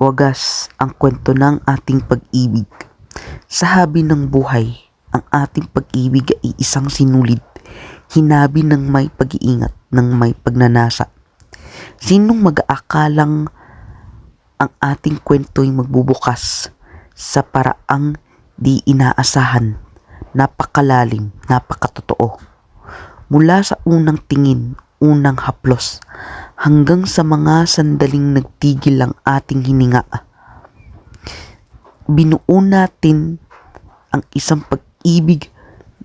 Wagas ang kwento ng ating pag-ibig. Sa habi ng buhay, ang ating pag-ibig ay isang sinulid, hinabi ng may pag-iingat, ng may pagnanasa. Sinong mag-aakalang ang ating kwento ay magbubukas sa paraang di inaasahan, napakalalim, napakatotoo. Mula sa unang tingin, unang haplos, hanggang sa mga sandaling nagtigil ang ating hininga. Binuo natin ang isang pag-ibig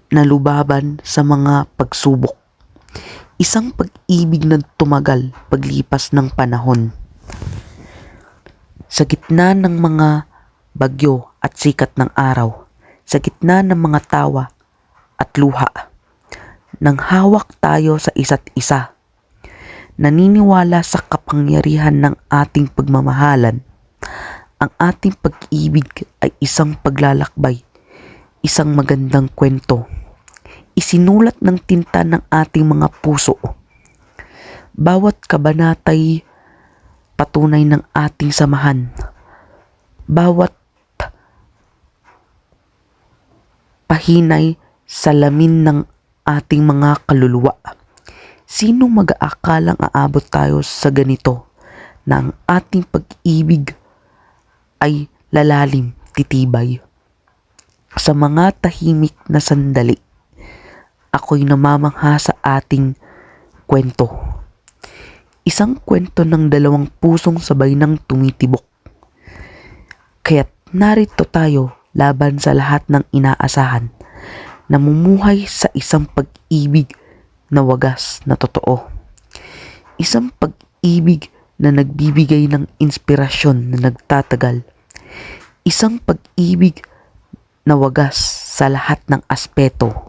na lubaban sa mga pagsubok. Isang pag-ibig na tumagal paglipas ng panahon. Sa gitna ng mga bagyo at sikat ng araw, sa gitna ng mga tawa at luha, nang hawak tayo sa isa't isa. Naniniwala sa kapangyarihan ng ating pagmamahalan. Ang ating pag-ibig ay isang paglalakbay, isang magandang kwento. Isinulat ng tinta ng ating mga puso. Bawat kabanatay patunay ng ating samahan. Bawat pahinay salamin ng ating mga kaluluwa. Sino mag-aakalang aabot tayo sa ganito na ang ating pag-ibig ay lalalim, titibay. Sa mga tahimik na sandali, ako'y namamangha sa ating kwento. Isang kwento ng dalawang pusong sabay ng tumitibok. Kaya't narito tayo laban sa lahat ng inaasahan namumuhay sa isang pag-ibig na wagas na totoo. Isang pag-ibig na nagbibigay ng inspirasyon na nagtatagal. Isang pag-ibig na wagas sa lahat ng aspeto